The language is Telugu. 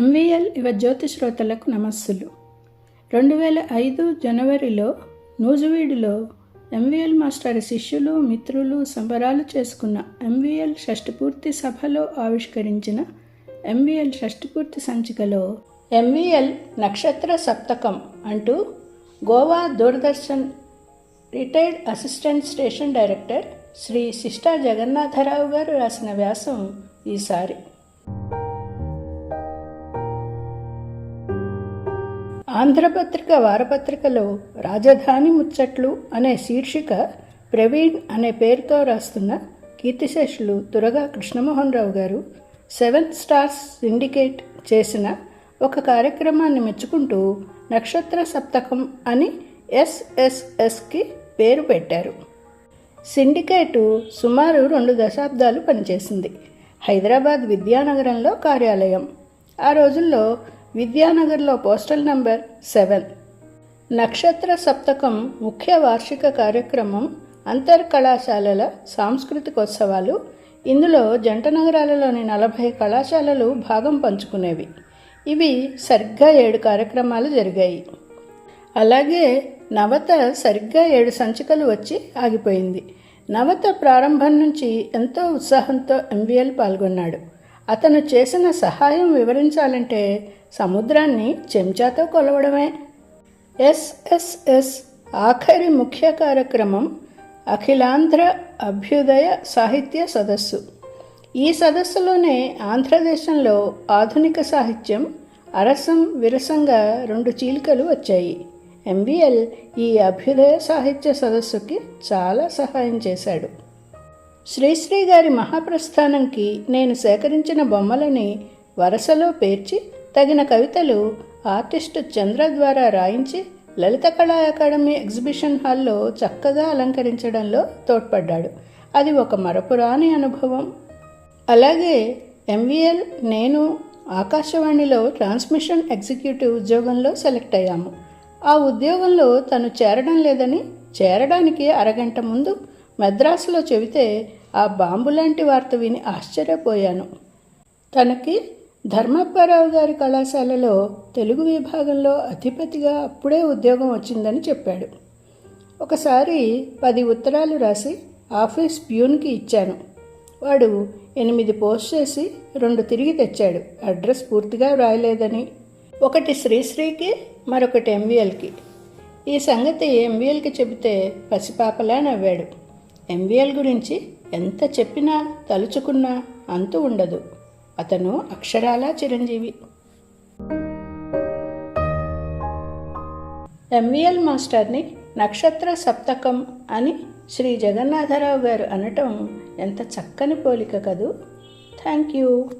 ఎంవిఎల్ యువ జ్యోతి శ్రోతలకు నమస్సులు. రెండు వేల ఐదు జనవరిలో నూజువీడులో ఎంవిఎల్ మాస్టర్ శిష్యులు మిత్రులు సంబరాలు చేసుకున్న ఎంవిఎల్ షష్టిపూర్తి సభలో ఆవిష్కరించిన ఎంవిఎల్ షష్టిపూర్తి సంచికలో ఎంవిఎల్ నక్షత్ర సప్తకం అంటూ Goa Doordarshan retired assistant station director Shri Sishta Jagannatha Rao garu రాసిన వ్యాసం ఈసారి. ఆంధ్రపత్రిక వారపత్రికలో రాజధాని ముచ్చట్లు అనే శీర్షిక ప్రవీణ్ అనే పేరుతో రాస్తున్న కీర్తిశేషులు తురగా కృష్ణమోహన్ రావు గారు సెవెన్ స్టార్స్ సిండికేట్ చేసిన ఒక కార్యక్రమాన్ని మెచ్చుకుంటూ నక్షత్ర సప్తకం అని ఎస్ఎస్ఎస్కి పేరు పెట్టారు. సిండికేటు సుమారు రెండు దశాబ్దాలు పనిచేసింది. హైదరాబాద్ విద్యానగరంలో కార్యాలయం. ఆ రోజుల్లో విద్యానగర్లో పోస్టల్ నంబర్ సెవెన్. నక్షత్ర సప్తకం ముఖ్య వార్షిక కార్యక్రమం అంతర్ కళాశాలల సాంస్కృతికోత్సవాలు. ఇందులో జంట నగరాలలోని నలభై కళాశాలలు భాగం పంచుకునేవి. ఇవి సరిగ్గా ఏడు కార్యక్రమాలు జరిగాయి. అలాగే నవత సరిగ్గా ఏడు సంచికలు వచ్చి ఆగిపోయింది. నవత ప్రారంభం నుంచి ఎంతో ఉత్సాహంతో ఎంవిఎల్ పాల్గొన్నాడు. అతను చేసిన సహాయం వివరించాలంటే సముద్రాన్ని చెంచాతో కొలవడమే. ఎస్ఎస్ఎస్ ఆఖరి ముఖ్య కార్యక్రమం అఖిలాంధ్ర అభ్యుదయ సాహిత్య సదస్సు. ఈ సదస్సులోనే ఆంధ్రదేశంలో ఆధునిక సాహిత్యం అరసం విరసంగా రెండు చీలికలు వచ్చాయి. ఎంవిఎల్ ఈ అభ్యుదయ సాహిత్య సదస్సుకి చాలా సహాయం చేశాడు. శ్రీశ్రీ గారి మహాప్రస్థానంకి నేను సేకరించిన బొమ్మలని వరసలో పేర్చి తగిన కవితలు ఆర్టిస్ట్ చంద్ర ద్వారా రాయించి లలిత కళా అకాడమీ ఎగ్జిబిషన్ హాల్లో చక్కగా అలంకరించడంలో తోడ్పడ్డాడు. అది ఒక మరపురాని అనుభవం. అలాగే ఎంవిఎల్ నేను ఆకాశవాణిలో ట్రాన్స్మిషన్ ఎగ్జిక్యూటివ్ ఉద్యోగంలో సెలెక్ట్ అయ్యాము. ఆ ఉద్యోగంలో తను చేరడం లేదని చేరడానికి అరగంట ముందు మద్రాసులో చెబితే ఆ బాంబు లాంటి వార్త విని ఆశ్చర్యపోయాను. తనకి ధర్మప్పారావు గారి కళాశాలలో తెలుగు విభాగంలో అధిపతిగా అప్పుడే ఉద్యోగం వచ్చిందని చెప్పాడు. ఒకసారి పది ఉత్తరాలు రాసి ఆఫీస్ ప్యూన్కి ఇచ్చాను. వాడు ఎనిమిది పోస్ట్ చేసి రెండు తిరిగి తెచ్చాడు. అడ్రస్ పూర్తిగా వ్రాయలేదని. ఒకటి శ్రీశ్రీకి మరొకటి ఎంవిఎల్కి. ఈ సంగతి ఎంవిఎల్కి చెబితే పసిపాపలా నవ్వాడు. ఎంవిఎల్ గురించి ఎంత చెప్పినా తలుచుకున్నా అంతు ఉండదు. అతను అక్షరాలా చిరంజీవి. ఎంవిఎల్ మాస్టర్ని నక్షత్ర సప్తకం అని శ్రీ జగన్నాథరావు గారు అనటం ఎంత చక్కని పోలిక కదూ. Thank you